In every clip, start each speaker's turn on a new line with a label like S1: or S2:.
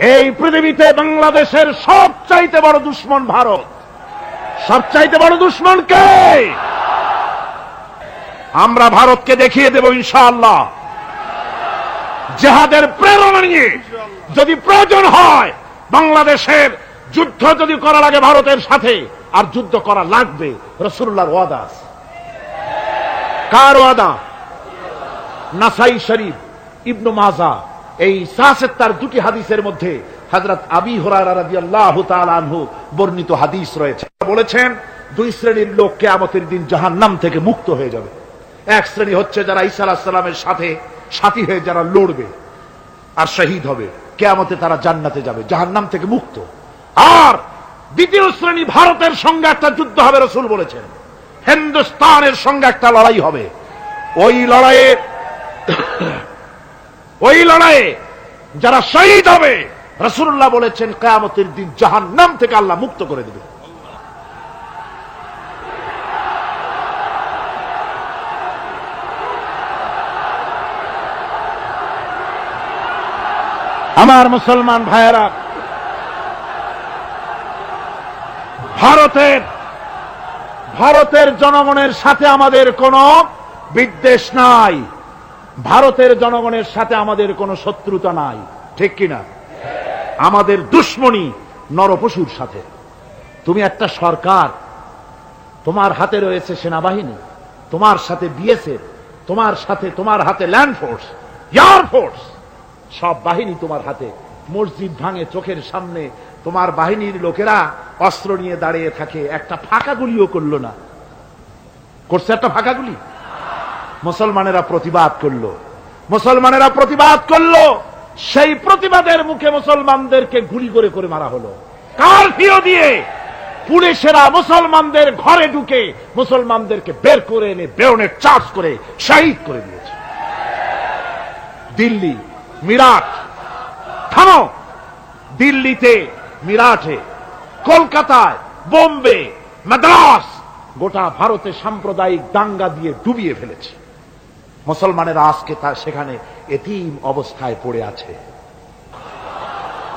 S1: এই পৃথিবীতে বাংলাদেশের সবচাইতে বড় দুশ্মন ভারত। সবচাইতে বড় দুশ্মন কে? আমরা ভারতকে দেখিয়ে দেব ইনশাআল্লাহ। জেহাদের প্রেরণা নিয়ে যদি প্রয়োজন হয়, বাংলাদেশের যুদ্ধ যদি করা লাগে ভারতের সাথে, আর যুদ্ধ করা লাগবে রসুল্লাহর ওয়াদা কার ওয়াদা? নাসাই শরীফ, ইবনু মাজা। এই সাসের তার দুটি হাদিসের মধ্যে হযরত আবি আনহু বর্ণিত হাদিস রয়েছে। বলেছেন, দুই শ্রেণির লোক কেয়ামতের দিন জাহান্নাম থেকে মুক্ত হয়ে যাবে। এক শ্রেণি হচ্ছে যারা ঈসা আলাইহিস সালামের সাথে সাথী হয়ে যারা লড়বে আর শহীদ হবে, কেয়ামতে তারা জান্নাতে যাবে, জাহান্নাম থেকে মুক্ত। আর দ্বিতীয় শ্রেণি ভারতের সঙ্গে একটা যুদ্ধ হবে, রসুল বলেছেন। হিন্দুস্তানের সঙ্গে একটা লড়াই হবে। ওই লড়াইয়ে ওই লড়াইয়ে যারা শহীদ হবে রসুল্লাহ বলেছেন, কেয়ামতের দিন জাহান্নাম থেকে আল্লাহ মুক্ত করে দেবে। আমার মুসলমান ভাইয়েরা, ভারতের ভারতের জনগণের সাথে আমাদের কোনো বিদ্বেষ নাই। ভারতের জনগণের সাথে আমাদের কোনো শত্রুতা নাই। ঠিক কিনা? আমাদের দুশ্মনী নরপশুর সাথে। তুমি একটা সরকার। তোমার হাতে রয়েছে সেনাবাহিনী। তোমার সাথে বিএসএফ। তোমার সাথে তোমার হাতে ল্যান্ড ফোর্স, এয়ার ফোর্স। সব বাহিনী তোমার হাতে। মসজিদ ভাঙে চোখের সামনে তোমার বাহিনীর লোকেরা অস্ত্র নিয়ে দাঁড়িয়ে থাকে। একটা ফাঁকা গুলিও করল না। করছে একটা ফাঁকা গুলি? মুসলমানেরা প্রতিবাদ করল। মুসলমানেরা প্রতিবাদ করল, সেই প্রতিবাদের মুখে মুসলমানদেরকে গুলি করে করে মারা হলো। কারফিও দিয়ে? পুলিশেরা মুসলমানদের ঘরে ঢুকে মুসলমানদেরকে বের করে এনে বেরনের চার্জ করে শহীদ করে দিয়েছে। দিল্লি, মিরাট, থামো! দিল্লিতে, মিরাটে, কলকাতায়, বোম্বে, মাদ্রাস, গোটা ভারতে সাম্প্রদায়িক দাঙ্গা দিয়ে ডুবিয়ে ফেলেছে। মুসলমানেরা আজকে তার সেখানে এতিম অবস্থায় পড়ে আছে।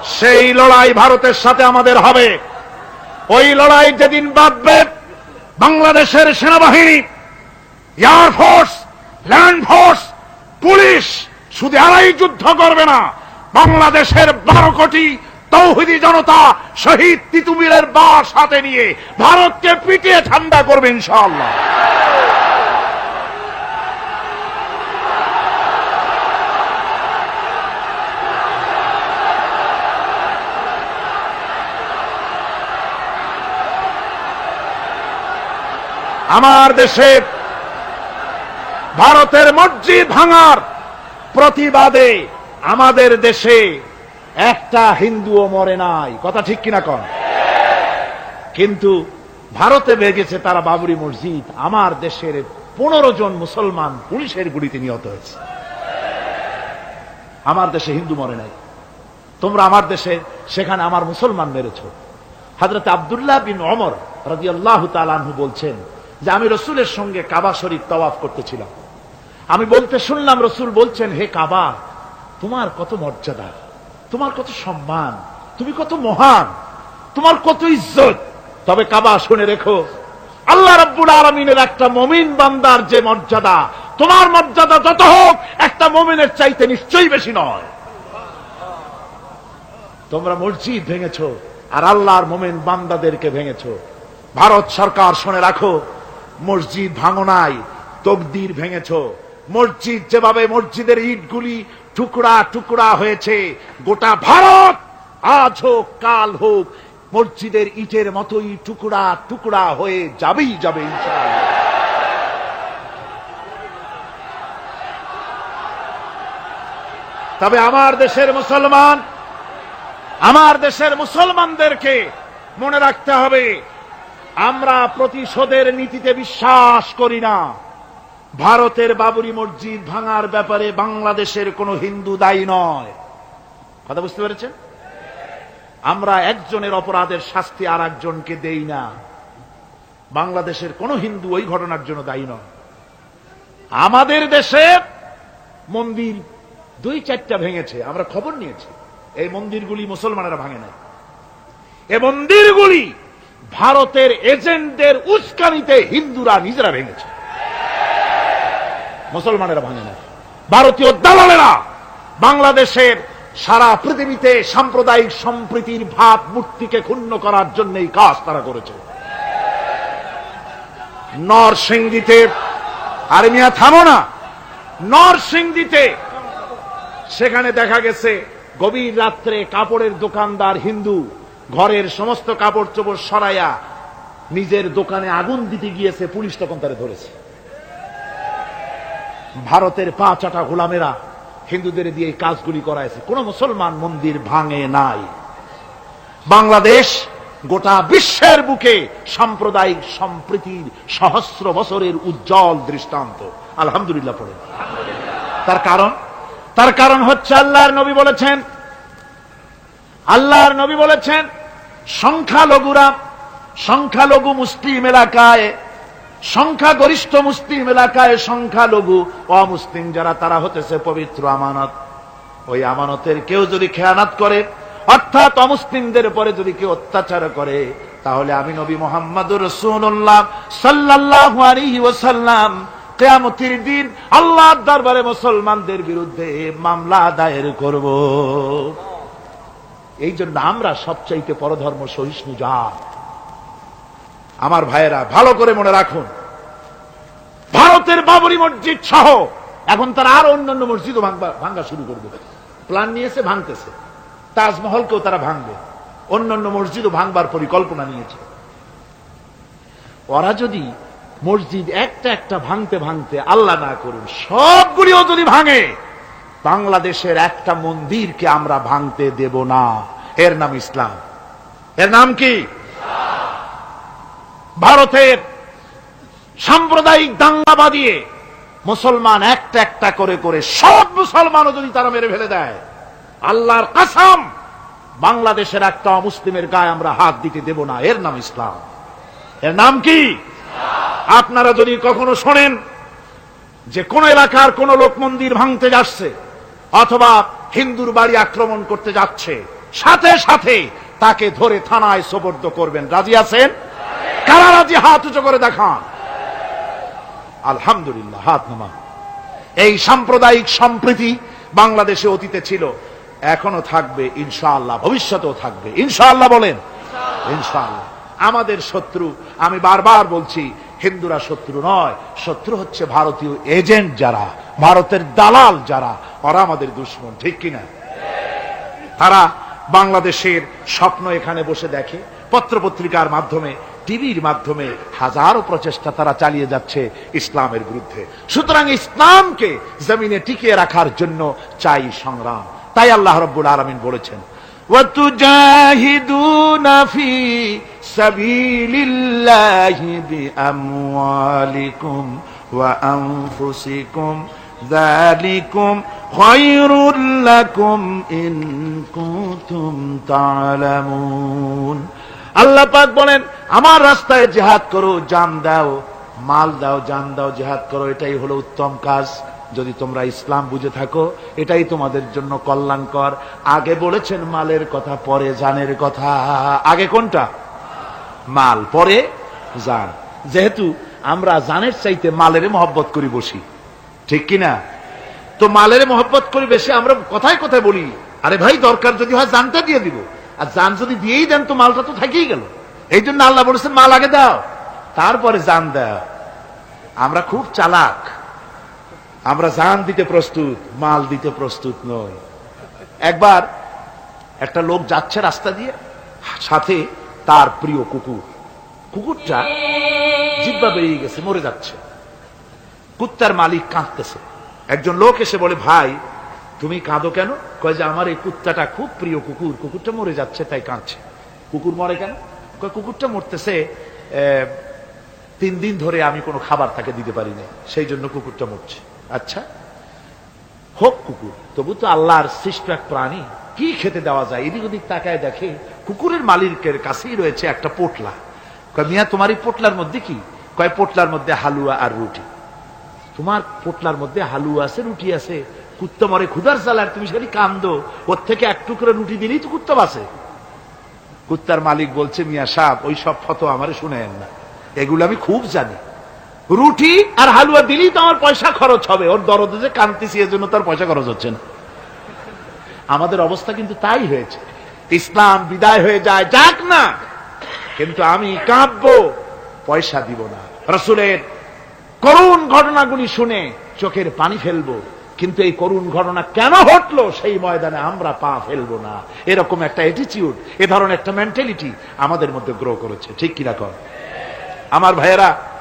S1: সেই লড়াই ভারতের সাথে আমাদের হবে। ওই লড়াই যেদিন বাঁধবে, বাংলাদেশের সেনাবাহিনী air force land force police শুধু এরাই যুদ্ধ করবে না। বাংলাদেশের বারো কোটি তৌহিদি জনতা শহীদ তিতুমিরের বাস হাতে নিয়ে ভারতকে পিটিয়ে ঠান্ডা করবে ইনশাআল্লাহ। আমার দেশে ভারতের মসজিদ ভাঙার প্রতিবাদে আমাদের দেশে একটা হিন্দুও মরে নাই। কথা ঠিক কিনা কন? কিন্তু ভারতে ভেগেছে তারা বাবরি মসজিদ। আমার দেশের পনেরো জন মুসলমান পুলিশের গুলিতে নিহত হয়েছে। আমার দেশে হিন্দু মরে নাই। তোমরা আমার দেশে, সেখানে আমার মুসলমান মেরেছ। হাজরত আবদুল্লাহ বিন অমর রাজি আল্লাহ বলছেন যে আমি রসুলের সঙ্গে কাবা শরীফ তওয়াফ করতেছিলাম। আমি বলতে শুনলাম, রসুল বলছেন, হে কাবা, তোমার কত মর্যাদা, তোমার কত সম্মান, তুমি কত মহান, তোমার কত ইজ্জত। তবে কাবা, শুনে রেখো, আল্লাহ রব্বুল আলমিনের একটা মমিন বান্দার যে মর্যাদা, তোমার মর্যাদা যত হোক, একটা মমিনের চাইতে নিশ্চয়ই বেশি নয়। তোমরা মসজিদ ভেঙেছো, আর আল্লাহর মোমেন বান্দাদেরকে ভেঙেছো। ভারত সরকার, শুনে রাখো মসজিদ ভাঙো নাই, তকদির ভেঙেছো। মসজিদ যেভাবে মসজিদের ইটগুলি টুকরা টুকরা হয়েছে, গোটা ভারত আজ হোক, কাল হোক, মসজিদের ইটের মতোই টুকরা টুকরা হয়ে যাবেই যাবে তবে আমার দেশের মুসলমান, আমার দেশের মুসলমানদেরকে মনে রাখতে হবে আমরা প্রতিশোধের নীতিতে বিশ্বাস করি না। ভারতের বাবরি মসজিদ ভাঙার ব্যাপারে বাংলাদেশের কোনো হিন্দু দায়ী নয়। কথা বুঝতে পেরেছেন? আমরা একজনের অপরাধের শাস্তি আর একজনকে দেই না। বাংলাদেশের কোনো হিন্দু ওই ঘটনার জন্য দায়ী নয়। আমাদের দেশে মন্দির দুই চারটা ভেঙেছে, আমরা খবর নিয়েছি। এই মন্দিরগুলি মুসলমানেরা ভাঙে নাই। এ মন্দিরগুলি ভারতের এজেন্টদের উস্কানিতে হিন্দুরা নিজেরা ভেঙেছে মুসলমানেরা ভাঙে না। ভারতীয় দালালেরা বাংলাদেশের সারা পৃথিবীতে সাম্প্রদায়িক সম্প্রীতির ভাব মূর্তিকে ক্ষুণ্ণ করার জন্য এই কাজ তারা করেছে। নরসিংদীতে আরে মিয়া, থামো না। নরসিংদীতে সেখানে দেখা গেছে গভীর রাত্রে কাপড়ের দোকানদার হিন্দু ঘরের সমস্ত কাপড় চোপড় সরাইয়া নিজের দোকানে আগুন দিতে গিয়েছে, পুলিশ তখন তারে ধরেছে। ভারতের পা চাটা গোলামেরা হিন্দুদের দিয়ে এই কাজগুলি করাইছে। কোন মুসলমান মন্দির ভাঙে নাই। বাংলাদেশ গোটা বিশ্বের বুকে সাম্প্রদায়িক সম্প্রীতির সহস্র বছরের উজ্জ্বল দৃষ্টান্ত। আলহামদুলিল্লাহ পড়ে। তার কারণ? তার কারণ হচ্ছে আল্লাহর নবী বলেছেন আল্লাহর নবী বলেছেন, সংখ্যালঘুরা সংখ্যালঘু মুসলিম এলাকায়, সংখ্যাগরিষ্ঠ মুসলিম এলাকায় সংখ্যালঘু অমুসলিম যারা, তারা হতেছে পবিত্র আমানত। ওই আমানতের কেউ যদি খেয়ানাত করে, অর্থাৎ অমুসলিমদের পরে যদি কেউ অত্যাচার করে, তাহলে আমি নবী মোহাম্মদুর রসুল্লাহ সাল্লাহ আলাইহি ওয়াসাল্লাম কেয়ামতির দিন আল্লাহ দরবারে মুসলমানদের বিরুদ্ধে মামলা দায়ের করব। এই জন্য আমরা সবচাইতে পরধর্ম সহিষ্ণু জাত আমার ভাইয়েরা, ভালো করে মনে রাখুন। ভারতের বাবরি মসজিদ সহ এখন তারা আরও অন্যান্য মসজিদও ভাঙ্গা শুরু করবে। প্ল্যান নিয়েছে, ভাঙতেছে। তাজমহলকেও তারা ভাঙবে। অন্যান্য মসজিদও ভাঙবার পরিকল্পনা নিয়েছে। ওরা যদি মসজিদ একটা একটা ভাঙতে ভাঙতে আল্লাহ না করুন, সবগুলিও যদি ভাঙে বাংলাদেশের একটা মন্দিরকে আমরা ভাঙতে দেব না। এর নাম ইসলাম। এর নাম কি? ভারতের সাম্প্রদায়িক দাঙ্গা বাদিয়ে মুসলমান একটা একটা করে করে সব মুসলমানও যদি তারা মেরে ফেলে দেয়, আল্লাহর কাসাম, বাংলাদেশের একটা মুসলিমের গায়ে আমরা হাত দিতে দেব না। এর নাম ইসলাম। এর নাম কি? আপনারা যদি কখনো শোনেন যে কোন এলাকার কোন লোক মন্দির ভাঙতে যাচ্ছে অথবা হিন্দুর বাড়ি আক্রমণ করতে যাচ্ছে, সাথে সাথে তাকে ধরে থানায় সোবর্দ করবেন। রাজি আছেন? কারা রাজি? হাত উঁচু করে দেখান। আলহামদুলিল্লাহ, হাত নামা এই সাম্প্রদায়িক সম্প্রীতি বাংলাদেশে অতীতে ছিল এখনও থাকবে, ইনশাআল্লাহ, ভবিষ্যতেও থাকবে। ইনশাআল্লাহ বলেন। ইনশাআল্লাহ। আমাদের শত্রু। আমি বারবার বলছি, হিন্দুরা শত্রু নয়, শত্রু হচ্ছে ভারতীয় এজেন্ট যারা, ভারতের দালাল যারা, ওরা আমাদের দুশ্মন, ঠিক কিনা? তারা বাংলাদেশের স্বপ্ন এখানে বসে দেখে, পত্রপত্রিকার মাধ্যমে, টিভির মাধ্যমে হাজারো প্রচেষ্টা তারা চালিয়ে যাচ্ছে ইসলামের বিরুদ্ধে। সুতরাং ইসলামকে জমিনে টিকিয়ে রাখার জন্য চাই সংগ্রাম। তাই আল্লাহ রব্বুল আলমিন বলেছেন وتجاهدون في سبيل الله بأموالكم وأنفسكم ذلكم خير لكم إن كنتم تعلمون আল্লাহ পাক বলেন আমার রাস্তায় জেহাদ করো জান দাও মাল দাও জান দাও জেহাদ করো এটাই হলো উত্তম কাজ যদি তোমরা ইসলাম বুঝে থাকো, এটাই তোমাদের জন্য কল্যাণকর। আগে বলেছেন মালের কথা, পরে জানের কথা। আগে কোনটা? মাল, পরে জান। যেহেতু আমরা জানের চাইতে মালের মহব্বত করি বসি, ঠিক কিনা? তো মালের মহব্বত করি বেশি, আমরা কথায় কথায় বলি, আরে ভাই, দরকার যদি হয় জানটা দিয়ে দিব। আর জান যদি দিয়েই দেন, তো মালটা তো থেকেই গেল। এই জন্য আল্লাহ বলেছেন, মাল আগে দাও, তারপরে জান দাও। আমরা খুব চালাক। আমরা জান দিতে প্রস্তুত, মাল দিতে প্রস্তুত নই। একবার একটা লোক যাচ্ছে রাস্তা দিয়ে, সাথে তার প্রিয় কুকুর। কুকুরটা জিব্বা বেরিয়ে গেছে, মরে যাচ্ছে। কুত্তার মালিক কাঁদতেছে। একজন লোক এসে বলে, ভাই, তুমি কাঁদো কেন? কয় যে, আমার এই কুত্তাটা খুব প্রিয় কুকুর, কুকুরটা মরে যাচ্ছে, তাই কাঁদছে। কুকুর মরে কেন? কয়, কুকুরটা মরতেছে তিন দিন ধরে আমি কোনো খাবার তাকে দিতে পারি না সেই জন্য কুকুরটা মরছে। আচ্ছা হোক কুকুর, তবু তো আল্লাহর সৃষ্ট এক প্রাণী, কি খেতে দেওয়া যায়? এদিক ওদিক তাকায় দেখে কুকুরের মালিকের কাছেই রয়েছে একটা পোটলা। কয়, মিয়া, তোমার এই পোটলার মধ্যে কি? কয়, পোটলার মধ্যে হালুয়া আর রুটি। তোমার পোটলার মধ্যে হালুয়া আছে, রুটি আছে? কুত্তা মরে ক্ষুদার চালার তুমি সেটি কান্দো। ওর থেকে এক টুকরো রুটি দিলেই তো কুত্তা বাসে কুত্তার মালিক বলছে, মিয়া সাহেব, ওই সব ফটো আমারে শুনেন না। এগুলো আমি খুব জানি। রুটি আর হালুয়া দিলেই তো আমার পয়সা খরচ হবে। ওর দরদে যে কানতেছি এর জন্য তার পয়সা খরচ হচ্ছে না। আমাদের অবস্থা কিন্তু তাই হয়েছে। ইসলাম বিদায় হয়ে যায়, যাক না। কিন্তু আমি কাঁদবো, পয়সা দিব না। রসুলের করুণ ঘটনাগুলি শুনে চোখের পানি ফেলব। কিন্তু এই করুণ ঘটনা কেন ঘটলো, সেই ময়দানে আমরা পা ফেলব না। এরকম একটা অ্যাটিটিউড এ ধরনের একটা মেন্টালিটি আমাদের মধ্যে গ্রো করেছে। ঠিক কিনা কর আমার ভাইয়েরা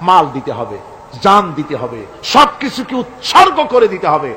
S1: মাল দিতে হবে জান দিতে হবে সবকিছুকে উৎসর্গ করে দিতে হবে।